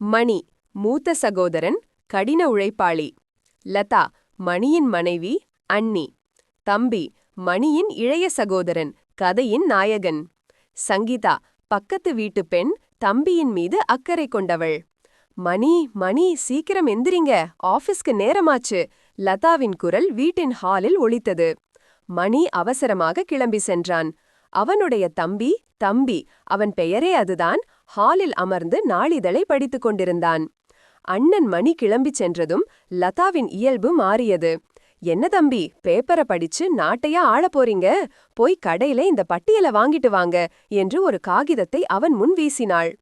மணி மூத்த சகோதரன் கடின உழைப்பாளி. லதா மணியின் மனைவி அண்ணி தம்பி மணியின் இளைய சகோதரன் கதையின் நாயகன். சங்கீதா பக்கத்து வீட்டு பெண் தம்பியின் மீது அக்கறை கொண்டவள். மணி மணி சீக்கிரம் எந்திரிங்க ஆபீஸ்க்கு நேரமாச்சு. லதாவின் குரல் வீட்டின் ஹாலில் ஒலித்தது. மணி அவசரமாக கிளம்பி சென்றான். அவனுடைய தம்பி தம்பி அவன் பெயரே அதுதான் ஹாலில் அமர்ந்து நாளிதழை படித்துக் கொண்டிருந்தான். அண்ணன் மணி கிளம்பிச் சென்றதும் லதாவின் இயல்பு மாறியது. என்ன தம்பி பேப்பரை படிச்சு நாட்டையா ஆளப் போறீங்க? போய் கடையில இந்த பட்டியலை வாங்கிட்டு வாங்க என்று ஒரு காகிதத்தை அவன் முன் வீசினாள்.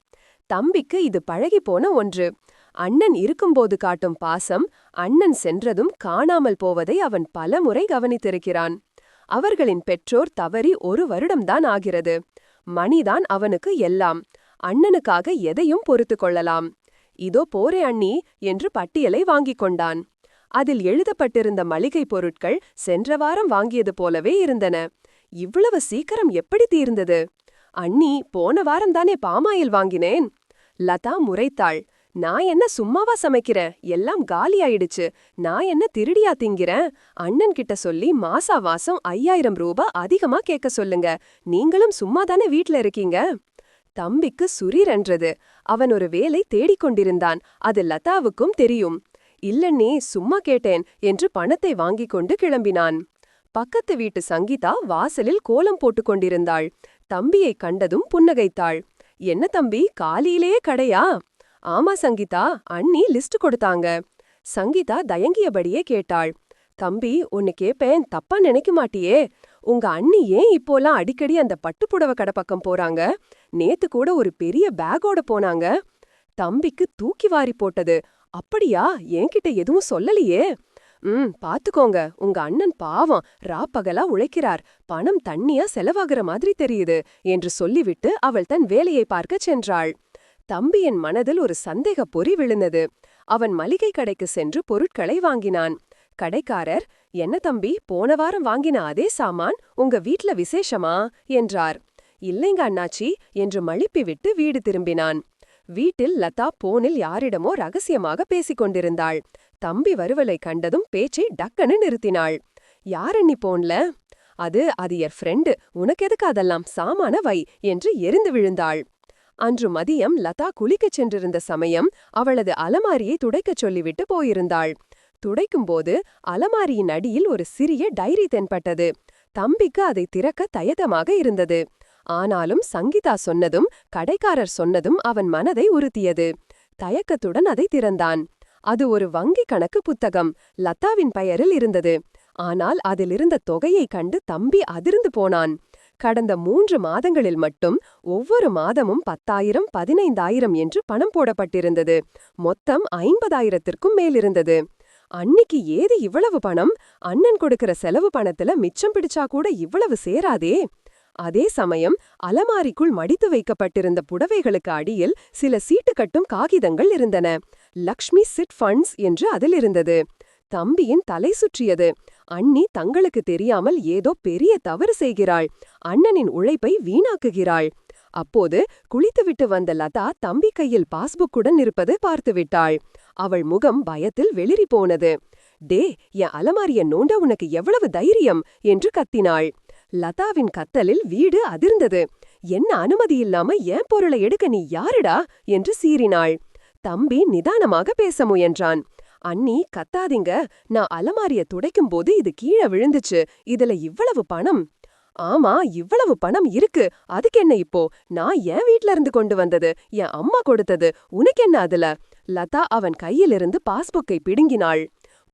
தம்பிக்கு இது பழகிப்போன ஒன்று. அண்ணன் இருக்கும்போது காட்டும் பாசம் அண்ணன் சென்றதும் காணாமல் போவதை அவன் பலமுறை கவனித்திருக்கிறான். அவர்களின் பெற்றோர் தவறி ஒரு வருடம்தான் ஆகிறது. மணிதான் அவனுக்கு எல்லாம். அண்ணனுக்காக எதையும் பொறுத்து கொள்ளலாம். இதோ போரே அண்ணி என்று பட்டியலை வாங்கிக் கொண்டான். அதில் எழுதப்பட்டிருந்த மளிகை பொருட்கள் சென்ற வாரம் வாங்கியது போலவே இருந்தன. இவ்வளவு சீக்கிரம் எப்படி தீர்ந்தது? அண்ணி போன வாரம்தானே பாமாயில் வாங்கினேன். லதா முறைத்தாள். நான் என்ன சும்மாவா சமைக்கிறேன் எல்லாம் காலி ஆயிடுச்சு நான் என்ன திருடியா திங்கிறேன்? அண்ணன் கிட்ட சொல்லி மாசா மாசம் ஐயாயிரம் ரூபா அதிகமா கேட்க சொல்லுங்க. நீங்களும் சும்மா தானே வீட்ல இருக்கீங்க? தம்பிக்கு சுரீரென்றது அவன் ஒரு வேலை தேடிக் கொண்டிருந்தான். அது லதாவுக்கும் தெரியும். இல்லன்னே சும்மா கேட்டேன் என்று பணத்தை வாங்கிக் கொண்டு கிளம்பினான். பக்கத்து வீட்டு சங்கீதா வாசலில் கோலம் போட்டுக் கொண்டிருந்தாள். தம்பியை கண்டதும் புன்னகைத்தாள். என்ன தம்பி காலையிலேயே கடையா? ஆமா சங்கீதா அண்ணி லிஸ்ட் கொடுத்தாங்க. சங்கீதா தயங்கியபடியே கேட்டாள். தம்பி உன்னு கேப்பேன் தப்பா நினைக்க மாட்டியே. உங்க அண்ணி ஏன் இப்போலாம் அடிக்கடி அந்த பட்டுப்புடவை கடை பக்கம் போறாங்க? நேத்து கூட ஒரு பெரிய பேக்கோட போனாங்க. தம்பிக்கு தூக்கி வாரி போட்டது. அப்படியா? என்கிட்ட எதுவும் சொல்லலையே. ம் பாத்துக்கோங்க. உங்க அண்ணன் பாவம். ராப்பகலா உழைக்கிறார். பணம் தண்ணியா செலவாகிற மாதிரி தெரியுது என்று சொல்லிவிட்டு அவள் தன் வேலையை பார்க்கச் சென்றாள். தம்பியின் மனதில் ஒரு சந்தேக பொறி விழுந்தது. அவன் மளிகை கடைக்கு சென்று பொருட்களை வாங்கினான். கடைக்காரர் என்ன தம்பி போன வாரம் வாங்கின அதே சாமான்? உங்க வீட்ல விசேஷமா? என்றார். இல்லைங்க அண்ணாச்சி என்று மழுப்பிவிட்டு வீடு திரும்பினான். வீட்டில் லதா போனில் யாரிடமோ ரகசியமாக பேசிக் கொண்டிருந்தாள். தம்பி வருவலை கண்டதும் பேச்சை டக்குன்னு நிறுத்தினாள். யாரண்ணி போன்ல? அது அது என் ஃப்ரெண்டு உனக்கு எதுக்கு அதெல்லாம்? சாமான வை என்று எரிந்து விழுந்தாள். அன்று மதியம் லதா குளிக்கச் சென்றிருந்த சமயம் அவளது அலமாரியை துடைக்கச் சொல்லிவிட்டு போயிருந்தாள். துடைக்கும்போது அலமாரியின் அடியில் ஒரு சிறிய டைரி தென்பட்டது. தம்பிக்கு அதை திறக்க தயதமாக இருந்தது. ஆனாலும் சங்கீதா சொன்னதும் கடைக்காரர் சொன்னதும் அவன் மனதை உறுத்தியது. தயக்கத்துடன் அதை திறந்தான். அது ஒரு வங்கி கணக்கு புத்தகம். லதாவின் பெயரில் இருந்தது. ஆனால் அதிலிருந்த தொகையைக் கண்டு தம்பி அதிர்ந்து போனான். கடந்த மூன்று மாதங்களில் மட்டும் ஒவ்வொரு மாதமும் பத்தாயிரம் பதினைந்தாயிரம் என்று பணம் போடப்பட்டிருந்தது. மொத்தம் ஐம்பதாயிரத்திற்கும் மேலிருந்தது. அன்னிக்கு ஏது இவ்வளவு பணம்? அண்ணன் கொடுக்கிற செலவு பணத்துல மிச்சம் பிடிச்சா கூட இவ்வளவு சேராதே? அதே சமயம் அலமாரிக்குள் மடித்து வைக்கப்பட்டிருந்த புடவைகளுக்கு அடியில் சில சீட்டு கட்டும் காகிதங்கள் இருந்தன. லக்ஷ்மி சிட் ஃபண்ட்ஸ் என்று அதில் இருந்தது. தம்பியின் தலை சுற்றியது. அண்ணி தங்களுக்கு தெரியாமல் ஏதோ பெரிய தவறு செய்கிறாள். அண்ணனின் உழைப்பை வீணாக்குகிறாள். அப்போது குளித்துவிட்டு வந்த லதா தம்பி கையில் பாஸ்புக்குடன் இருப்பது பார்த்துவிட்டாள் அவள் முகம் பயத்தில் வெளிரி போனது. டே என் அலமாரிய நோண்ட உனக்கு எவ்வளவு தைரியம்? என்று கத்தினாள். லதாவின் கத்தலில் வீடு அதிர்ந்தது. என்ன அனுமதி இல்லாம என் பொருளை எடுக்க நீ யாருடா? என்று சீறினாள். தம்பி நிதானமாக பேச முயன்றான். அண்ணி கத்தாதீங்க. நான் அலமாரிய துடைக்கும் போது இது கீழே விழுந்துச்சு. இதுல இவ்வளவு பணம்? ஆமா இவ்வளவு பணம் இருக்கு. அதுக்கு என்ன இப்போ? நான் என் வீட்ல இருந்து கொண்டு வந்தது? என் அம்மா கொடுத்தது. உனக்கு என்ன அதுல? லதா அவன் கையிலிருந்து பாஸ்புக்கை பிடுங்கினாள்.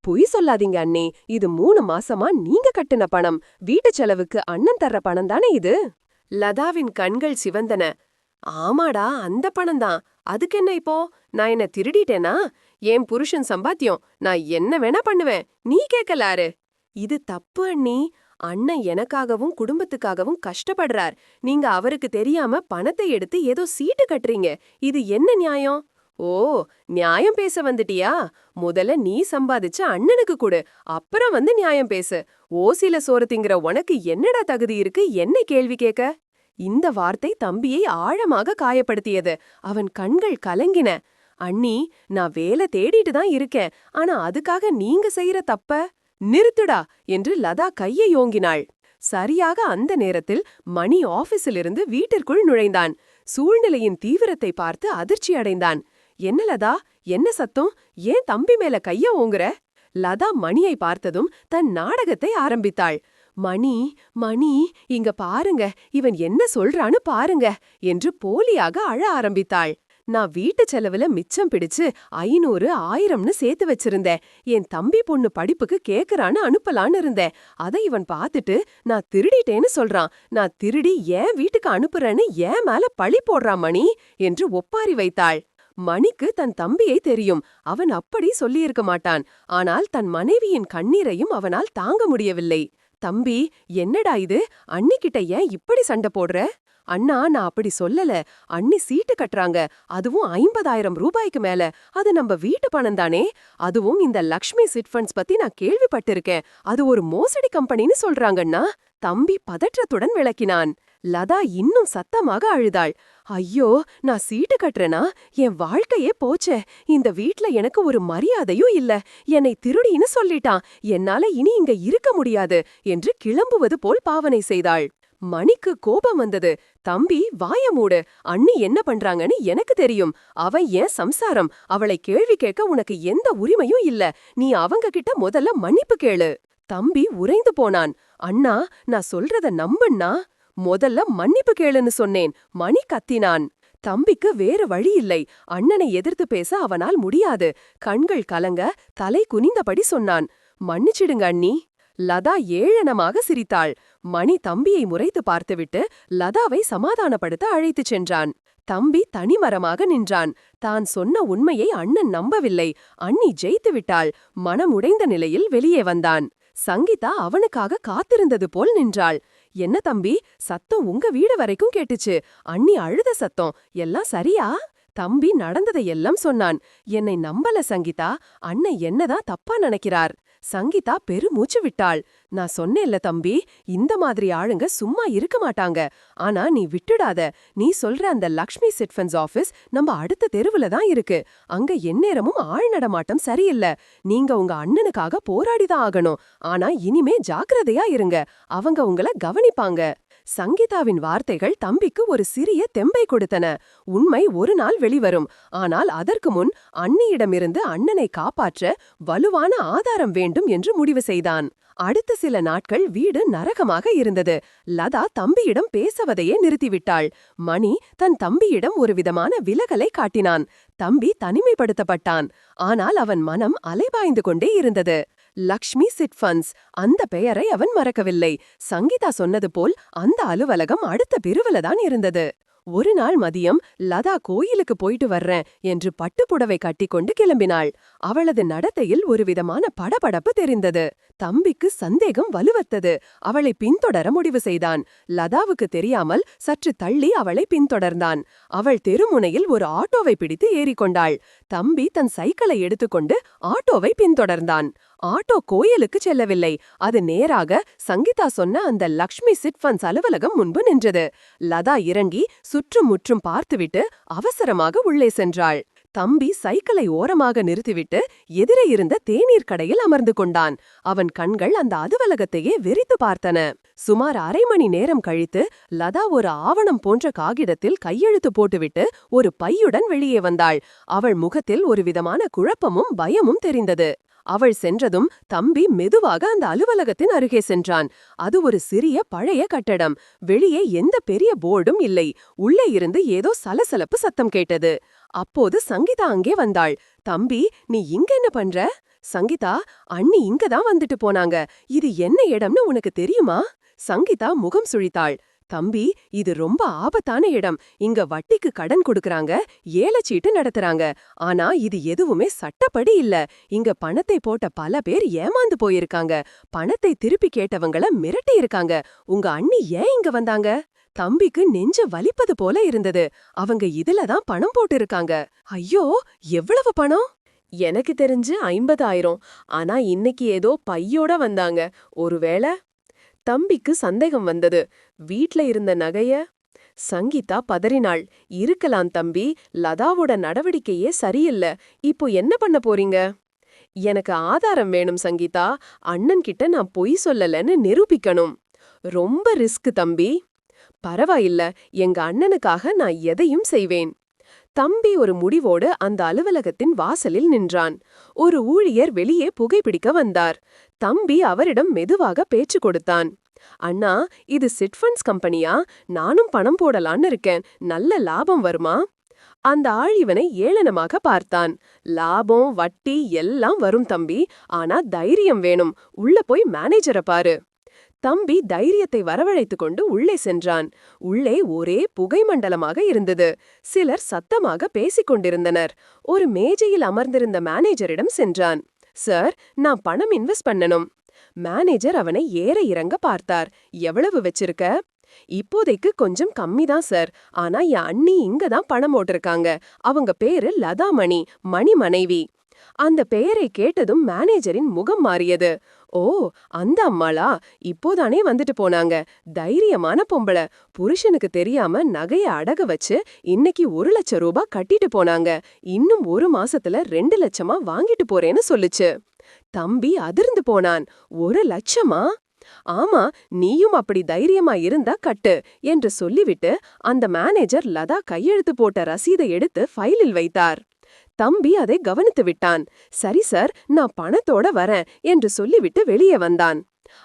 பொய் சொல்லாதீங்க அண்ணே. இது மூணு மாசமா நீங்க கட்டின பணம். வீட்டு செலவுக்கு அண்ணன் தர்ற பணம் தானே இது? லதாவின் கண்கள் சிவந்தன. ஆமாடா அந்த பணம்தான் அதுக்கு என்ன இப்போ? நான் என்ன திருடிட்டேனா? என் புருஷன் சம்பாத்தியம்? நான் என்ன வேணா பண்ணுவேன். நீ கேக்கலாரு இது தப்பு அண்ணி. அண்ணன் எனக்காகவும் குடும்பத்துக்காகவும் கஷ்டப்படுறார். நீங்க அவருக்கு தெரியாம பணத்தை எடுத்து ஏதோ சீட்டு கட்டுறீங்க. இது என்ன நியாயம்? ஓ நியாயம் பேச வந்துட்டியா? முதல்ல நீ சம்பாதிச்ச அண்ணனுக்கு கொடு அப்புறம் வந்து நியாயம் பேசு. ஓசில சோறு திங்கிற உனக்கு என்னடா தகுதி இருக்கு? என்ன கேள்வி கேட்க இந்த வார்த்தை தம்பியை ஆழமாக காயப்படுத்தியது. அவன் கண்கள் கலங்கின. அண்ணி நான் வேலை தேடிட்டு தான் இருக்கேன். ஆனா அதுக்காக நீங்க செய்யற தப்ப? நிறுத்துடா என்று லதா கையை ஓங்கினாள் சரியாக அந்த நேரத்தில் மணி ஆபீஸிலிருந்து வீட்டிற்குள் நுழைந்தான். சூழ்நிலையின் தீவிரத்தை பார்த்து அதிர்ச்சி அடைந்தான் என்ன லதா? என்ன சத்தம்? ஏன் தம்பி மேல கைய ஓங்குற? லதா மணியை பார்த்ததும் தன் நாடகத்தை ஆரம்பித்தாள். மணி மணி இங்க பாருங்க இவன் என்ன சொல்றான்னு பாருங்க என்று போலியாக அழ ஆரம்பித்தாள். நான் வீட்டு செலவுல மிச்சம் பிடிச்சு ஐநூறு ஆயிரம்னு சேர்த்து வச்சிருந்தேன். என் தம்பி பொண்ணு படிப்புக்கு கேக்குறான்னு அனுப்பலான்னு இருந்தேன். அதை இவன் பார்த்துட்டு நான் திருடிட்டேன்னு சொல்றான். நான் திருடி ஏன் வீட்டுக்கு அனுப்புறேன்னு ஏன் மேல பழி போடுறான் மணி? என்று ஒப்பாரி வைத்தாள். மணிக்கு தன் தம்பியை தெரியும். அவன் அப்படி சொல்லியிருக்க மாட்டான். ஆனால் தன் மனைவியின் கண்ணீரையும் அவனால் தாங்க முடியவில்லை. தம்பி என்னடா இது? அண்ணிக்கிட்ட ஏன் இப்படி சண்டை போடுற? அண்ணா நான் அப்படி சொல்லல. அண்ணி சீட்டு கட்டுறாங்க. அதுவும் ஐம்பதாயிரம் ரூபாய்க்கு மேல. அது நம்ம வீட்டு பணம் தானே? அதுவும் இந்த லக்ஷ்மி சிட் ஃபண்ட்ஸ் பத்தி நான் கேள்விப்பட்டிருக்கேன். அது ஒரு மோசடி கம்பெனின்னு சொல்றாங்கண்ணா. தம்பி பதற்றத்துடன் விளக்கினான். லதா இன்னும் சத்தமாக அழுதாள். ஐயோ நான் சீட்டு கட்டுறேனா? என் வாழ்க்கையே போச்சே. இந்த வீட்ல எனக்கு ஒரு மரியாதையும் இல்ல. என்னை திருடின்னு சொல்லிட்டான். என்னால இனி இங்க இருக்க முடியாது என்று கிளம்புவது போல் பாவனை செய்தாள். மணிக்கு கோபம் வந்தது. தம்பி வாய மூடு. அண்ணி என்ன பண்றாங்கன்னு எனக்கு தெரியும். அவன் ஏன் சம்சாரம்? அவளை கேள்வி கேட்க உனக்கு எந்த உரிமையும் இல்ல. நீ அவங்க கிட்ட முதல்ல மன்னிப்பு கேளு. தம்பி உறைந்து போனான். அண்ணா நான் சொல்றத நம்புன்னா முதல்ல மன்னிப்பு கேளுன்னு சொன்னேன். மணி கத்தினான். தம்பிக்கு வேற வழி இல்லை. அண்ணனை எதிர்த்து பேச அவனால் முடியாது. கண்கள் கலங்க தலை குனிந்தபடி சொன்னான். மன்னிச்சிடுங்க அண்ணி. லதா ஏழனமாக சிரித்தாள். மணி தம்பியை முறைத்து பார்த்துவிட்டு லதாவை சமாதானப்படுத்த அழைத்துச் சென்றான். தம்பி தனிமரமாக நின்றான். தான் சொன்ன உண்மையை அண்ணன் நம்பவில்லை. அண்ணி ஜெயித்து விட்டாள் மனமுடைந்த நிலையில் வெளியே வந்தான். சங்கீதா அவனுக்காக காத்திருந்தது போல் நின்றாள். என்ன தம்பி சத்தம் உங்க வீடு வரைக்கும் கேட்டுச்சு. அண்ணி அழுத சத்தம். எல்லாம் சரியா? தம்பி நடந்ததை எல்லாம் சொன்னான். என்னை நம்பல சங்கீதா. அண்ணன் என்னதான் தப்பா நினைக்கிறார்? சங்கீதா பெருமூச்சு விட்டாள். நான் சொன்னேன்ல தம்பி இந்த மாதிரி ஆளுங்க சும்மா இருக்க மாட்டாங்க. ஆனா நீ விட்டுடாத. நீ சொல்ற அந்த லக்ஷ்மி சிட்ஃபன்ஸ் ஆபீஸ் நம்ம அடுத்த தெருவுல தான் இருக்கு. அங்க எந்நேரமும் ஆள் நடமாட்டம் சரியில்லை. நீங்க உங்க அண்ணனுக்காக போராடிதான் ஆகணும். ஆனா இனிமே ஜாக்கிரதையா இருங்க. அவங்க உங்கள கவனிப்பாங்க. சங்கீதாவின் வார்த்தைகள் தம்பிக்கு ஒரு சிறிய தெம்பை கொடுத்தன. உண்மை ஒரு நாள் வெளிவரும். ஆனால் அதற்கு முன் அண்ணியிடமிருந்து அண்ணனை காப்பாற்ற வலுவான ஆதாரம் வேண்டும் என்று முடிவு செய்தான். அடுத்த சில நாட்கள் வீடு நரகமாக இருந்தது. லதா தம்பியிடம் பேசவதையே நிறுத்திவிட்டாள். மணி தன் தம்பியிடம் ஒரு விதமான விலகலை காட்டினான். தம்பி தனிமைப்படுத்தப்பட்டான். ஆனால் அவன் மனம் அலைபாய்ந்து கொண்டே இருந்தது. Lakshmi chit funds. அந்த பெயரை அவன் மறக்கவில்லை. சங்கீதா சொன்னது போல் அந்த அலுவலகம் அடுத்த பிரிவுல தான் இருந்தது. ஒரு நாள் மதியம் லதா கோயிலுக்கு போயிட்டு வர்றேன் என்று பட்டுப்புடவை கட்டிக்கொண்டு கிளம்பினாள். அவளது நடத்தையில் ஒரு விதமான படபடப்பு தெரிந்தது. தம்பிக்கு சந்தேகம் வலுவத்தது. அவளை பின்தொடர முடிவு செய்தான். லதாவுக்கு தெரியாமல் சற்று தள்ளி அவளை பின்தொடர்ந்தான். அவள் தெருமுனையில் ஒரு ஆட்டோவை பிடித்து ஏறிக்கொண்டாள். தம்பி தன் சைக்கிளை எடுத்துக்கொண்டு ஆட்டோவை பின்தொடர்ந்தான். ஆட்டோ கோயிலுக்கு செல்லவில்லை. அது நேராக சங்கீதா சொன்ன அந்த லக்ஷ்மி சிட் ஃபண்ட்ஸ் அலுவலகம் முன்பு நின்றது. லதா இறங்கி சுற்றும் முற்றும் பார்த்துவிட்டு அவசரமாக உள்ளே சென்றாள். தம்பி சைக்கிளை ஓரமாக நிறுத்திவிட்டு எதிரே இருந்த தேநீர் கடையில் அமர்ந்து கொண்டான். அவன் கண்கள் அந்த அலுவலகத்தையே வெறித்து பார்த்தன. சுமார் அரை மணி நேரம் கழித்து லதா ஒரு ஆவணம் போன்ற காகிதத்தில் கையெழுத்து போட்டுவிட்டு ஒரு பையுடன் வெளியே வந்தாள். அவள் முகத்தில் ஒரு விதமான குழப்பமும் பயமும் தெரிந்தது. அவள் சென்றதும் தம்பி மெதுவாக அந்த அலுவலகத்தின் அருகே சென்றான். அது ஒரு சிறிய பழைய கட்டடம். வெளியே எந்த பெரிய போர்டும் இல்லை. உள்ளே இருந்து ஏதோ சலசலப்பு சத்தம் கேட்டது. அப்போது சங்கீதா அங்கே வந்தாள். தம்பி நீ இங்க என்ன பண்ற? சங்கீதா அண்ணி இங்க தான் வந்துட்டு போனாங்க. இது என்ன இடம்னு உனக்கு தெரியுமா? சங்கீதா முகம் சுழித்தாள். தம்பி இது ரொம்ப ஆபத்தான இடம். இங்க வட்டிக்கு கடன் கொடுக்கறாங்க ஏலச்சீட்டு நடத்துறாங்க. ஆனா இது எதுவுமே சட்டப்படி இல்ல. இங்க பணத்தை போட்ட பல பேர் ஏமாந்து போயிருக்காங்க. பணத்தை திருப்பி கேட்டவங்கள மிரட்டி இருக்காங்க. உங்க அண்ணி ஏன் இங்க வந்தாங்க? தம்பிக்கு நெஞ்ச வலிப்பது போல இருந்தது. அவங்க இதுல தான் பணம் போட்டு இருக்காங்க ஐயோ எவ்வளவு பணம்? எனக்கு தெரிஞ்சு ஐம்பதாயிரம். ஆனா இன்னைக்கு ஏதோ பையோட வந்தாங்க. ஒருவேளை தம்பிக்கு சந்தேகம் வந்தது. வீட்ல இருந்த நகைய சங்கீதா பதறினாள். இருக்கலாம் தம்பி லதாவோட நடவடிக்கையே சரியில்ல. இப்போ என்ன பண்ண போறீங்க? எனக்கு ஆதாரம் வேணும் சங்கீதா. அண்ணன் கிட்ட நான் பொய் சொல்லலன்னு நிரூபிக்கணும். ரொம்ப ரிஸ்க் தம்பி. பரவாயில்ல. எங்க அண்ணனுக்காக நான் எதையும் செய்வேன். தம்பி ஒரு முடிவோடு அந்த அலுவலகத்தின் வாசலில் நின்றான். ஒரு ஊழியர் வெளியே புகைப்பிடிக்க வந்தார். தம்பி அவரிடம் மெதுவாக பேச்சு கொடுத்தான். அண்ணா இது சிட்ஃபண்ட்ஸ் கம்பெனியா? நானும் பணம் போடலான்னு இருக்கேன். நல்ல லாபம் வருமா? அந்த ஆள் இவனை ஏளனமாக பார்த்தான். லாபம் வட்டி எல்லாம் வரும் தம்பி. ஆனா தைரியம் வேணும். உள்ள போய் மேனேஜரை பாரு. தம்பி தைரியத்தை வரவழைத்துக் கொண்டு உள்ளே சென்றான். உள்ளே ஒரே புகை மண்டலமாக இருந்தது. சிலர் சத்தமாக பேசிக் கொண்டிருந்தனர். ஒரு மேஜையில் அமர்ந்திருந்த மேனேஜரிடம் சென்றான். சார் நான் பணம் இன்வெஸ்ட் பண்ணணும். மேனேஜர் அவனை ஏற இறங்க பார்த்தார். எவ்வளவு வச்சிருக்க? இப்போதைக்கு கொஞ்சம் கம்மி தான் சார். ஆனா என் அண்ணி இங்க தான் பணம் போட்டிருக்காங்க. அவங்க பேரு லதாமணி மணி மனைவி. அந்த பெயரை கேட்டதும் மேனேஜரின் முகம் மாறியது. ஓ அந்த அம்மாளா? இப்போதானே வந்துட்டு போனாங்க. தைரியமான பொம்பள. புருஷனுக்கு தெரியாம நகைய அடக வச்சு இன்னைக்கு ஒரு லட்சம் ரூபாய் கட்டிட்டு போனாங்க. இன்னும் ஒரு மாசத்துல ரெண்டு லட்சமா வாங்கிட்டு போறேன்னு சொல்லுச்சு. தம்பி அதிர்ந்து போனான். ஒரு லட்சமா? ஆமா நீயும் அப்படி தைரியமா இருந்தா கட்டு என்று சொல்லிவிட்டு அந்த மேனேஜர் லதா கையெழுத்து போட்ட ரசீதை எடுத்து ஃபைலில் வைத்தார். தம்பி அதை கவனித்து விட்டான். சரி சார் நான் பணத்தோட வரேன் என்று சொல்லிவிட்டு வெளியே வந்தான்.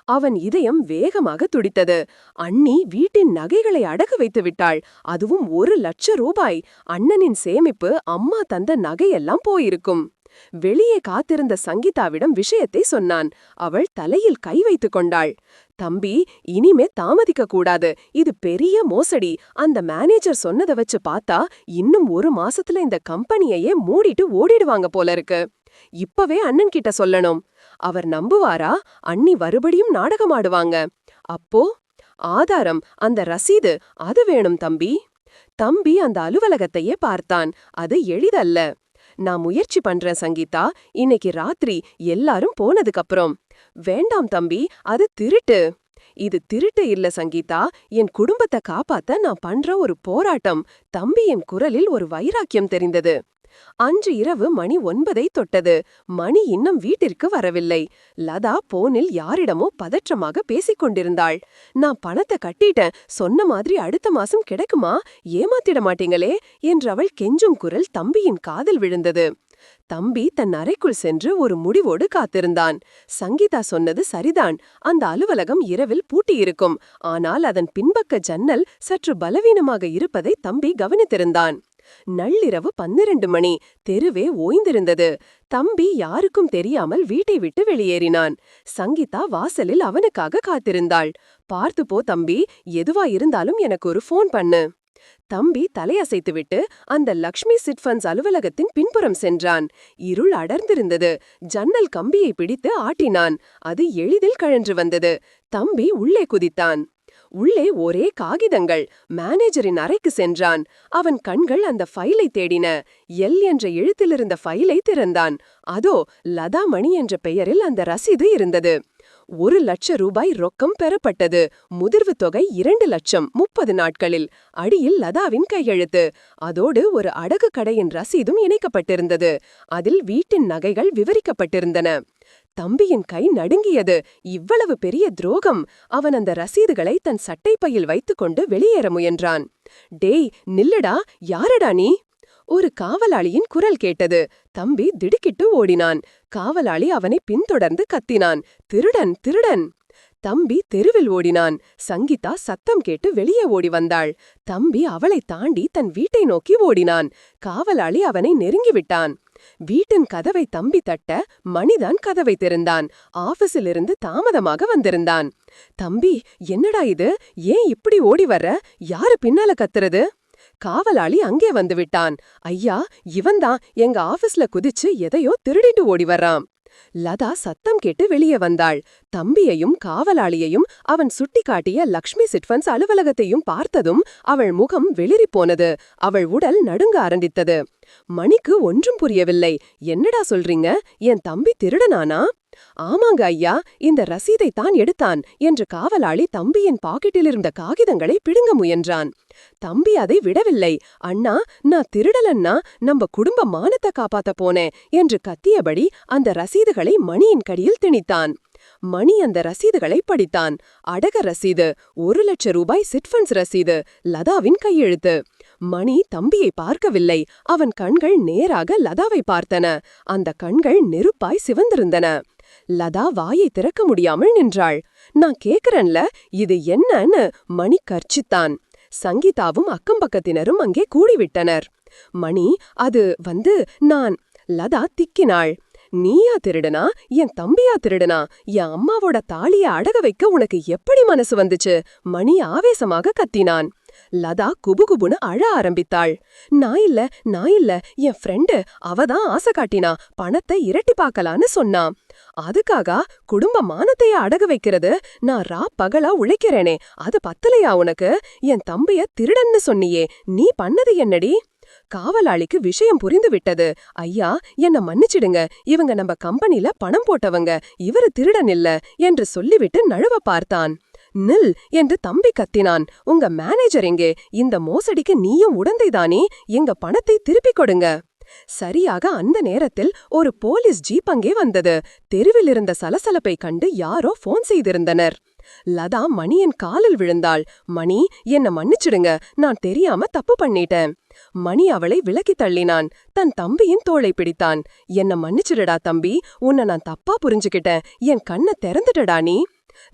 அவன் இதயம் வேகமாக துடித்தது. அண்ணி வீட்டின் நகைகளை அடகு வைத்து விட்டாள். அதுவும் ஒரு லட்ச ரூபாய். அண்ணனின் சேமிப்பு அம்மா தந்த நகையெல்லாம் போயிருக்கும். வெளியே காத்திருந்த சங்கீதாவிடம் விஷயத்தை சொன்னான். அவள் தலையில் கை வைத்துக் கொண்டாள். தம்பி இனிமே தாமதிக்க கூடாது. இது பெரிய மோசடி. அந்த மேனேஜர் சொன்னதை வச்சு பார்த்தா இன்னும் ஒரு மாசத்துல இந்த கம்பெனியையே மூடிட்டு ஓடிடுவாங்க போல இருக்கு இப்பவே அண்ணன் கிட்ட சொல்லணும். அவர் நம்புவாரா? அண்ணி மறுபடியும் நாடகமாடுவாங்க. அப்போ ஆதாரம் அந்த ரசீது அது வேணும் தம்பி. தம்பி அந்த அலுவலகத்தையே பார்த்தான். அது எளிதல்ல. நான் முயற்சி பண்றேன் சங்கீதா. இன்னைக்கு ராத்திரி எல்லாரும் போனதுக்கப்புறம். வேண்டாம் தம்பி. அது திருட்டு. இது திருட்டு இல்ல சங்கீதா. என் குடும்பத்தை காப்பாத்த நான் பண்ற ஒரு போராட்டம். தம்பியின் குரலில் ஒரு வைராக்கியம் தெரிந்தது. அன்று இரவு மணி ஒன்பதை தொட்டது. மணி இன்னும் வீட்டிற்கு வரவில்லை. லதா போனில் யாரிடமோ பதற்றமாக பேசிக் கொண்டிருந்தாள். நான் பணத்தை கட்டிட்டேன். சொன்ன மாதிரி அடுத்த மாசம் கிடைக்குமா? ஏமாத்திட மாட்டீங்களே? என்று அவள் கெஞ்சும் குரல் தம்பியின் காதில் விழுந்தது. தம்பி தன் அறைக்குள் சென்று ஒரு முடிவோடு காத்திருந்தான். சங்கீதா சொன்னது சரிதான். அந்த அலுவலகம் இரவில் பூட்டியிருக்கும். ஆனால் அதன் பின்பக்க ஜன்னல் சற்று பலவீனமாக இருப்பதை தம்பி கவனித்திருந்தான். நள்ளிரவு பன்னிரண்டு மணி. தெருவே ஓய்ந்திருந்தது. தம்பி யாருக்கும் தெரியாமல் வீட்டை விட்டு வெளியேறினான். சங்கீதா வாசலில் அவனுக்காக காத்திருந்தாள். பார்த்து போ தம்பி எதுவா இருந்தாலும் எனக்கு ஒரு ஃபோன் பண்ணு. தம்பி தலையசைத்துவிட்டு அந்த லக்ஷ்மி சிட்ஃபண்ட்ஸ் அலுவலகத்தின் பின்புறம் சென்றான். இருள் அடர்ந்திருந்தது. ஜன்னல் கம்பியை பிடித்து ஆட்டினான். அது எளிதில் கழன்று வந்தது. தம்பி உள்ளே குதித்தான். உள்ளே ஒரே காகிதங்கள். மேனேஜரின் அறைக்கு சென்றான். அவன் கண்கள் அந்த ஃபைலை தேடின. எல் என்ற எழுத்திலிருந்த ஃபைலை திறந்தான். அதோ லதா மணி என்ற பெயரில் அந்த ரசீது இருந்தது. ஒரு லட்ச ரூபாய் ரொக்கம் பெறப்பட்டது. முதிர்வு தொகை இரண்டு லட்சம் முப்பது நாட்களில். அடியில் லதாவின் கையெழுத்து. அதோடு ஒரு அடகு கடையின் ரசீதும் இணைக்கப்பட்டிருந்தது. அதில் வீட்டின் நகைகள் விவரிக்கப்பட்டிருந்தன. தம்பியின் கை நடுங்கியது. இவ்வளவு பெரிய துரோகம். அவன் அந்த ரசீதுகளை தன் சட்டைப்பையில் வைத்துக்கொண்டு வெளியேற முயன்றான். டேய் நில்லுடா. யாரடா நீ? ஒரு காவலாளியின் குரல் கேட்டது. தம்பி திடுக்கிட்டு ஓடினான். காவலாளி அவனை பின்தொடர்ந்து கத்தினான். திருடன் திருடன். தம்பி தெருவில் ஓடினான். சங்கீதா சத்தம் கேட்டு வெளியே ஓடி வந்தாள். தம்பி அவளை தாண்டி தன் வீட்டை நோக்கி ஓடினான். காவலாளி அவனை நெருங்கிவிட்டான். வீட்டின் கதவை தம்பி தட்ட மணிதான் கதவை திறந்தான். ஆபீஸிலிருந்து தாமதமாக வந்திருந்தான். தம்பி என்னடா இது? ஏன் இப்படி ஓடி வர்ற? யாரு பின்னால கத்துறது? காவலாளி அங்கே வந்து விட்டான். ஐயா இவன்தான். எங்க ஆபீஸ்ல குதிச்சு எதையோ திருடிட்டு ஓடி வர்றான். லதா சத்தம் கேட்டு வெளியே வந்தாள். தம்பியையும் காவலாளியையும் அவன் சுட்டிக்காட்டிய லக்ஷ்மி சிட்ஃபன்ஸ் அலுவலகத்தையும் பார்த்ததும் அவள் முகம் வெளிறிப் போனது. அவள் உடல் நடுங்க ஆரம்பித்தது. மணிக்கு ஒன்றும் புரியவில்லை. என்னடா சொல்றீங்க? என் தம்பி திருடனானா? ஆமாங்க ஐயா இந்த ரசீதை தான் எடுத்தான் என்று காவலாளி தம்பியின் பாக்கெட்டில் இருந்த காகிதங்களை பிடுங்க முயன்றான். தம்பி அதை விடவில்லை. அண்ணா நான் திருடலன்னா நம்ம குடும்ப மானத்தை காப்பாத்த போனேன் என்று கத்தியபடி அந்த ரசீதுகளை மணியின் கடியில் திணித்தான். மணி அந்த ரசீதுகளை படித்தான். அடக ரசீது ஒரு லட்ச ரூபாய் சிட்ஃபண்ட்ஸ் ரசீது லதாவின் கையெழுத்து. மணி தம்பியை பார்க்கவில்லை. அவன் கண்கள் நேராக லதாவை பார்த்தன. அந்த கண்கள் நெருப்பாய் சிவந்திருந்தன. லதா வாயை திறக்க முடியாமல் நின்றாள். நான் கேக்குறேன்ல இது என்னன்னு மணி கர்ச்சித்தான். சங்கீதாவும் அக்கம்பக்கத்தினரும் அங்கே கூடிவிட்டனர். மணி அது வந்து நான் லதா திக்கினாள். நீயா திருடனா? என் தம்பியா திருடனா? என் அம்மாவோட தாலிய அடக வைக்க உனக்கு எப்படி மனசு வந்துச்சு? மணி ஆவேசமாக கத்தினான். லதா குபுகுபுன்னு அழ ஆரம்பித்தாள். நான் இல்ல நான் இல்ல என் ஃப்ரெண்டு அவதான் ஆசை காட்டினா பணத்தை இரட்டி பார்க்கலான்னு சொன்னான். அதுக்காக குடும்ப மானத்தைய அடகு வைக்கிறது? நான் ரா பகலா உழைக்கிறேனே. அது பத்தலையா உனக்கு? என் தம்பிய திருடன்னு சொன்னியே. நீ பண்ணது என்னடி? காவலாளிக்கு விஷயம் புரிந்து விட்டது. ஐயா என்ன மன்னிச்சிடுங்க. இவங்க நம்ம கம்பெனில பணம் போட்டவங்க. இவரு திருடன் இல்ல என்று சொல்லிவிட்டு நழுவ பார்த்தான். நில் என்று தம்பி கத்தினான். உங்க மேனேஜர் எங்கே? இந்த மோசடிக்கு நீயும் உடந்தைதானே? எங்க பணத்தை திருப்பிக் கொடுங்க. சரியாக அந்த நேரத்தில் ஒரு போலீஸ் ஜீப் அங்கே வந்தது. தெருவில் இருந்த சலசலப்பை கண்டு யாரோ போன் செய்திருந்தனர். லதா மணியின் காலில் விழுந்தாள். மணி என்ன மன்னிச்சிடுங்க. நான் தெரியாம தப்பு பண்ணிட்டேன். மணி அவளை விலக்கி தள்ளினான். தன் தம்பியின் தோளை பிடித்தான். என்ன மன்னிச்சிடுடா தம்பி. உன்னை நான் தப்பா புரிஞ்சுகிட்டேன் என் கண்ணை திறந்துட்டடா நீ.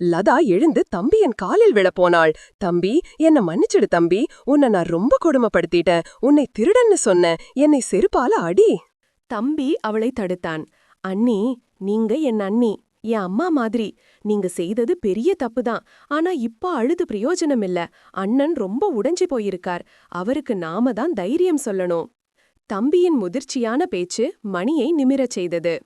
லதா எழுந்து தம்பி என் காலில் விழப்போனாள் தம்பி என்ன மன்னிச்சிடு தம்பி. உன்னை நான் ரொம்ப கொடுமைப்படுத்திட்டேன். உன்னை திருடன்னு சொன்னேன். என்னை செருப்பால அடி. தம்பி அவளை தடுத்தான். அண்ணி நீங்க என் அண்ணி. என் அம்மா மாதிரி. நீங்க செய்தது பெரிய தப்புதான். ஆனா இப்ப அழுது பிரயோஜனம் இல்ல. அண்ணன் ரொம்ப உடைஞ்சு போயிருக்கார். அவருக்கு நாம தான் தைரியம் சொல்லணும். தம்பியின் முதிர்ச்சியான பேச்சு மணியை நிமிரச் செய்தது.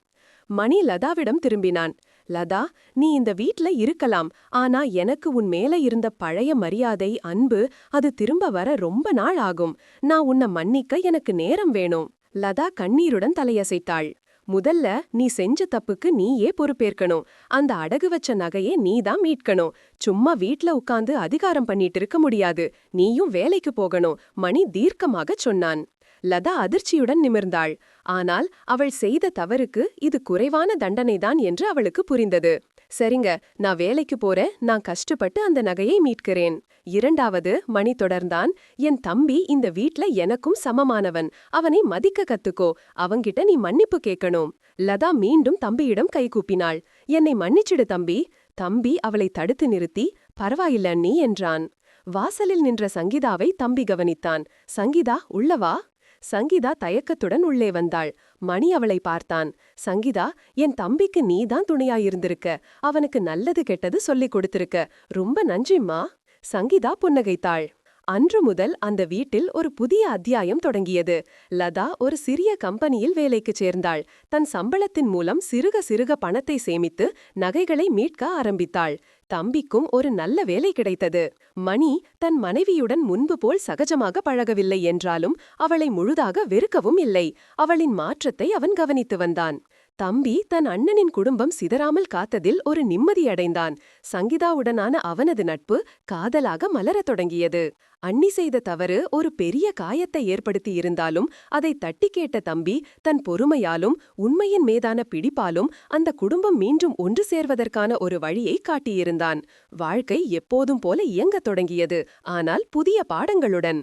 மணி லதாவிடம் திரும்பினான். லதா நீ இந்த வீட்ல இருக்கலாம். ஆனா எனக்கு உன் மேல இருந்த பழைய மரியாதை அன்பு அது திரும்ப வர ரொம்ப நாள் ஆகும். நான் உன்னை மன்னிக்க எனக்கு நேரம் வேணும். லதா கண்ணீருடன் தலையசைத்தாள். முதல்ல நீ செஞ்ச தப்புக்கு நீயே பொறுப்பேற்கணும். அந்த அடகு வச்ச நகையே நீதான் மீட்கணும். சும்மா வீட்ல உட்காந்து அதிகாரம் பண்ணிட்டு இருக்க முடியாது. நீயும் வேலைக்கு போகணும். மணி தீர்க்கமாகச் சொன்னான். லதா அதிர்ச்சியுடன் நிமிர்ந்தாள். ஆனால் அவள் செய்த தவறுக்கு இது குறைவான தண்டனைதான் என்று அவளுக்கு புரிந்தது. சரிங்க நான் வேலைக்கு போறேன். நான் கஷ்டப்பட்டு அந்த நகையை மீட்கிறேன். இரண்டாவது மணி தொடர்ந்தான். என் தம்பி இந்த வீட்ல எனக்கும் சமமானவன். அவனை மதிக்க கத்துக்கோ. அவங்கிட்ட நீ மன்னிப்பு கேட்கணும் லதா மீண்டும் தம்பியிடம் கைகூப்பினாள் என்னை மன்னிச்சிடு தம்பி. தம்பி அவளை தடுத்து நிறுத்தி பரவாயில்ல நீ என்றான். வாசலில் நின்ற சங்கீதாவை தம்பி கவனித்தான். சங்கீதா உள்ளவா சங்கீதா தயக்கத்துடன் உள்ளே வந்தாள். மணி அவளை பார்த்தான். சங்கீதா என் தம்பிக்கு நீதான் துணையாயிருந்திருக்க. அவனுக்கு நல்லது கெட்டது சொல்லிக் கொடுத்திருக்க. ரொம்ப நன்றிம்மா. சங்கீதா புன்னகைத்தாள். அன்று முதல் அந்த வீட்டில் ஒரு புதிய அத்தியாயம் தொடங்கியது. லதா ஒரு சிறிய கம்பெனியில் வேலைக்குச் சேர்ந்தாள். தன் சம்பளத்தின் மூலம் சிறுக சிறுக பணத்தை சேமித்து நகைகளை மீட்க ஆரம்பித்தாள். தம்பிக்கும் ஒரு நல்ல வேலை கிடைத்தது. மணி தன் மனைவியுடன் முன்பு போல் சகஜமாக பழகவில்லை என்றாலும் அவளை முழுதாக வெறுக்கவும் இல்லை. அவளின் மாற்றத்தை அவன் கவனித்து வந்தான். தம்பி தன் அண்ணனின் குடும்பம் சிதறாமல் காத்ததில் ஒரு நிம்மதியடைந்தான். சங்கீதாவுடனான அவனது நட்பு காதலாக மலரத் தொடங்கியது. அண்ணி செய்த தவறு ஒரு பெரிய காயத்தை ஏற்படுத்தி இருந்தாலும் அதை தட்டி கேட்ட தம்பி தன் பொறுமையாலும் உண்மையின் மீதான பிடிப்பாலும் அந்த குடும்பம் மீண்டும் ஒன்று சேர்வதற்கான ஒரு வழியை காட்டியிருந்தான். வாழ்க்கை எப்போதும் போல இயங்கத் தொடங்கியது. ஆனால் புதிய பாடங்களுடன்